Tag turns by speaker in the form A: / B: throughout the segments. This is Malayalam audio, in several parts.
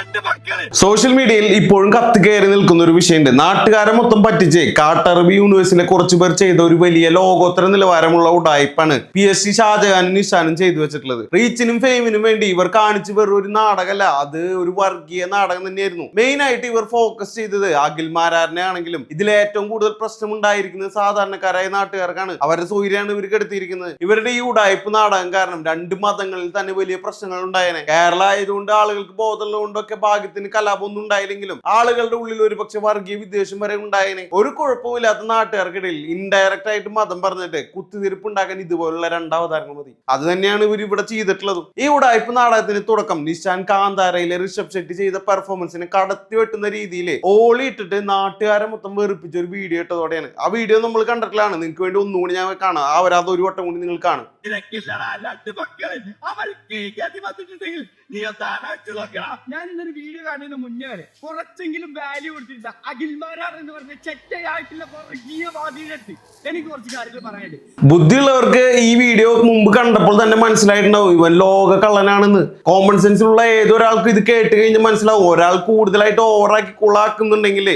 A: active സോഷ്യൽ മീഡിയയിൽ ഇപ്പോഴും കത്തിക്കയറി നിൽക്കുന്ന ഒരു വിഷയമുണ്ട്. നാട്ടുകാരെ മൊത്തം പറ്റിച്ച് കാട്ടറബി യൂണിവേഴ്സിലെ കുറച്ചു പേർ ചെയ്ത ഒരു വലിയ ലോകോത്തര നിലവാരമുള്ള ഉടായ്പാണ് പി എസ് സി ഷാജഹാനും നിഷാനും ചെയ്തു വെച്ചിട്ടുള്ളത്. റീച്ചിനും ഫെയിമിനും വേണ്ടി ഇവർ കാണിച്ചു വെറും ഒരു നാടകമല്ല അത് ഒരു വർഗീയ നാടകം തന്നെയായിരുന്നു. മെയിൻ ആയിട്ട് ഇവർ ഫോക്കസ് ചെയ്തത് അഖിൽമാരാറിനെ ആണെങ്കിലും ഇതിൽ ഏറ്റവും കൂടുതൽ പ്രശ്നം ഉണ്ടായിരിക്കുന്നത് സാധാരണക്കാരായ നാട്ടുകാർക്കാണ്. അവരുടെ സൂര്യാണ് ഇവർക്ക് എടുത്തിരിക്കുന്നത്. ഇവരുടെ ഈ ഉടായ്പ് നാടകം കാരണം രണ്ട് മതങ്ങളിൽ തന്നെ വലിയ പ്രശ്നങ്ങൾ ഉണ്ടായേനെ. കേരള ആയതുകൊണ്ട് ആളുകൾക്ക് ബോധമുള്ളതുകൊണ്ടൊക്കെ ഭാഗ്യത്തിന് കലാപം ഒന്നും ഉണ്ടായില്ലെങ്കിലും ആളുകളുടെ ഉള്ളിൽ ഒരു പക്ഷെ വർഗീയ വിദ്വേഷം വരെ ഉണ്ടായേനെ. ഒരു കുഴപ്പമില്ലാത്ത നാട്ടുകാർക്കിടയിൽ ഇൻഡയറക്റ്റ് ആയിട്ട് മതം പറഞ്ഞിട്ട് കുത്തിതിരിപ്പ് ഉണ്ടാക്കാൻ ഇതുപോലുള്ള രണ്ടാവതാരങ്ങൾ മതി. അത് തന്നെയാണ് ഇവർ ഇവിടെ ചെയ്തിട്ടുള്ളതും. ഈ ഉടായ്പ നാടകത്തിന് തുടക്കം നിശാൻ കാന്താരയിലെ ഋഷഭ് ഷെട്ടി ചെയ്ത പെർഫോമൻസിനെ കടത്തി വെട്ടുന്ന രീതിയിൽ ഓളി ഇട്ടിട്ട് നാട്ടുകാരെ മൊത്തം വെറുപ്പിച്ച ഒരു വീഡിയോ ഇട്ടതോടെയാണ്. ആ വീഡിയോ നമ്മൾ കണ്ടിട്ടില്ലാണ് നിങ്ങൾക്ക് വേണ്ടി ഒന്നുകൂടി ഞാൻ കാണാം. ആ ഒരു വട്ടം കൂടി നിങ്ങൾ കാണും.
B: ഞാൻ ഇന്നൊരു വീഡിയോ കാണുന്നതിന് മുന്നേ വരെ കുറച്ചെങ്കിലും വാല്യൂ കൊടുത്തിട്ട് അഖിൽമാരാർ എന്ന് പറഞ്ഞ ചെറ്റയായിട്ടുള്ള എനിക്ക് കുറച്ച് കാര്യങ്ങൾ പറയാനുണ്ട്.
A: ബുദ്ധിയുള്ളവർക്ക് ഈ വീഡിയോ മുമ്പ് കണ്ടപ്പോൾ തന്നെ മനസ്സിലായിട്ടുണ്ടാവും ഇവൻ ലോക കള്ളനാണെന്ന്. കോമൺ സെൻസിലുള്ള ഏതൊരാൾക്കും ഇത് കേട്ട് കഴിഞ്ഞാൽ മനസ്സിലാവും. ഒരാൾ കൂടുതലായിട്ട് ഓവറാക്കി
C: കുളാക്കുന്നുണ്ടെങ്കിൽ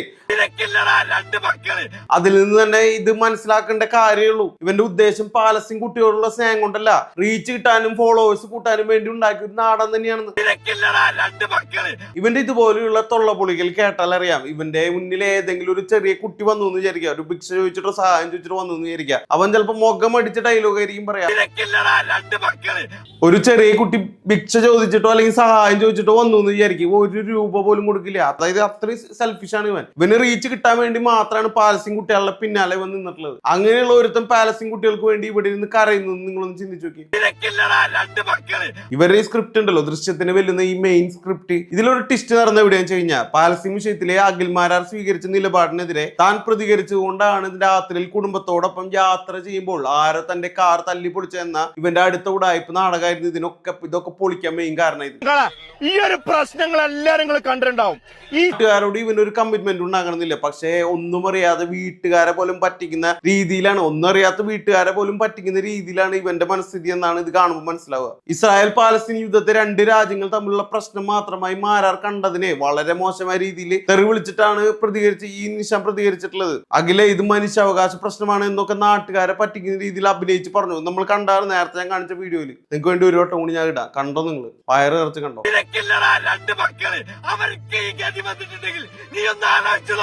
A: അതിൽ നിന്ന് തന്നെ ഇത് മനസ്സിലാക്കേണ്ട കാര്യമുള്ളൂ. ഇവന്റെ ഉദ്ദേശം പാലസ്തീൻ കുട്ടിയോടുള്ള സ്നേഹം കൊണ്ടല്ല. റീച്ച് കിട്ടാനും ഫോളോവേഴ്സ് കൂട്ടാനും വേണ്ടി ഉണ്ടാക്കിയ ഒരു നാടൻ
C: തന്നെയാണ്
A: ഇവന്റെ ഇതുപോലെയുള്ള തൊള്ളപ്പൊളികൾ കേട്ടാൽ അറിയാം. ഇവന്റെ മുന്നിൽ ഏതെങ്കിലും ഒരു ചെറിയ കുട്ടി വന്നു എന്ന് വിചാരിക്കുക. ഒരു ഭിക്ഷ ചോദിച്ചിട്ടോ സഹായം ചോദിച്ചിട്ടോ വന്നു എന്ന് വിചാരിക്കുക. അവൻ ചിലപ്പോ മുഖം അടിച്ച ഡയലോഗ് ആയിരിക്കും പറയാം. ഒരു ചെറിയ കുട്ടി ഭിക്ഷ ചോദിച്ചിട്ടോ അല്ലെങ്കിൽ സഹായം ചോദിച്ചിട്ടോ വന്നു എന്ന് വിചാരിക്കും ഒരു രൂപ പോലും കൊടുക്കില്ല. അതായത് അത്രയും സെൽഫിഷ് ആണ് ഇവൻ. ഇവന് റീച്ച് കിട്ടാൻ വേണ്ടി മാത്രമാണ് പാലസിംഗ് കുട്ടികളുടെ പിന്നാലെ വന്ന് നിന്നിട്ടുള്ളത്. അങ്ങനെയുള്ള ഒരുത്തം പാലസിംഗ് കുട്ടികൾക്ക് വേണ്ടി ഇവിടെ ഇരുന്ന് കരയുന്നത് നിങ്ങളൊന്ന് ചിന്തിച്ചു നോക്കി ഇവരുടെ ഈ സ്ക്രിപ്റ്റ് ഉണ്ടല്ലോ ദൃശ്യത്തിന് വെല്ലുന്ന ഈ മെയിൻ സ്ക്രിപ്റ്റ് ഇതിലൊരു ടിസ്റ്റ് നടന്ന എവിടെയാന്ന് വെച്ച് കഴിഞ്ഞാൽ പാലസിംഗ് വിഷയത്തിലെ അഖിൽമാരാർ സ്വീകരിച്ച നിലപാടിനെതിരെ താൻ പ്രതികരിച്ചുകൊണ്ടാണ് രാത്രിയിൽ കുടുംബത്തോടൊപ്പം യാത്ര ചെയ്യുമ്പോൾ ആരോ തന്റെ കാർ തല്ലി പൊളിച്ചെന്ന ഇവന്റെ അടുത്ത ഉടായ്പ നാടകമായിരുന്നു ഇതിനൊക്കെ ഇതൊക്കെ പൊളിക്കാൻ മെയിൻ കാരണം ഇത്.
D: ഈ ഒരു പ്രശ്നങ്ങൾ എല്ലാരും കണ്ടിട്ടുണ്ടാവും. ഈ
A: വീട്ടുകാരോട് ഇവനൊരു കമ്മിറ്റ്മെന്റ് ഉണ്ടാകണമെന്നില്ല. പക്ഷേ ഒന്നും അറിയാതെ വീട്ടുകാരെ പോലും പറ്റിക്കുന്ന രീതിയിലാണ്. ഒന്നും അറിയാത്ത വീട്ടുകാരെ പോലും പറ്റിക്കുന്ന രീതിയിലാണ് ഇവന്റെ മനസ്ഥിതി എന്നാണ് ഇത് കാണുമ്പോൾ മനസ്സിലാവുക. ഇസ്രായേൽ പാലസ്തീൻ യുദ്ധത്തെ രണ്ട് രാജ്യങ്ങൾ തമ്മിലുള്ള പ്രശ്നം മാത്രമായി മാരാർ കണ്ടതിനെ വളരെ മോശമായ രീതിയിൽ തെറി വിളിച്ചിട്ടാണ് പ്രതികരിച്ച് ഈ നിശാം പ്രതികരിച്ചിട്ടുള്ളത്. അഖിലെ ഇത് മനുഷ്യാവകാശ പ്രശ്നമാണ് എന്നൊക്കെ നാട്ടുകാരെ പറ്റിക്കുന്ന രീതിയിൽ അഭിനയിച്ച് പറഞ്ഞു. നമ്മൾ കണ്ടാണ് നേരത്തെ ഞാൻ കാണിച്ച വീഡിയോയിൽ. നിങ്ങൾക്ക് വേണ്ടി ഒരു വട്ടം കൂടി ഞാൻ ഇടാം. കണ്ടോ നിങ്ങൾ? വയറ് നിറച്ച് കണ്ടോ
C: അവർക്ക് ഗതി വന്നിട്ടുണ്ടെങ്കിൽ നീ ഒന്ന് ആലോചിച്ച്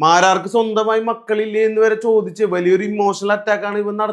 A: മാരാർക്ക് സ്വന്തമായി മക്കളില്ലേ എന്ന് വരെ ചോദിച്ച് വലിയൊരു ഇമോഷണൽ അറ്റാക്കാണ് ഇവൻ നടത്തുന്നത്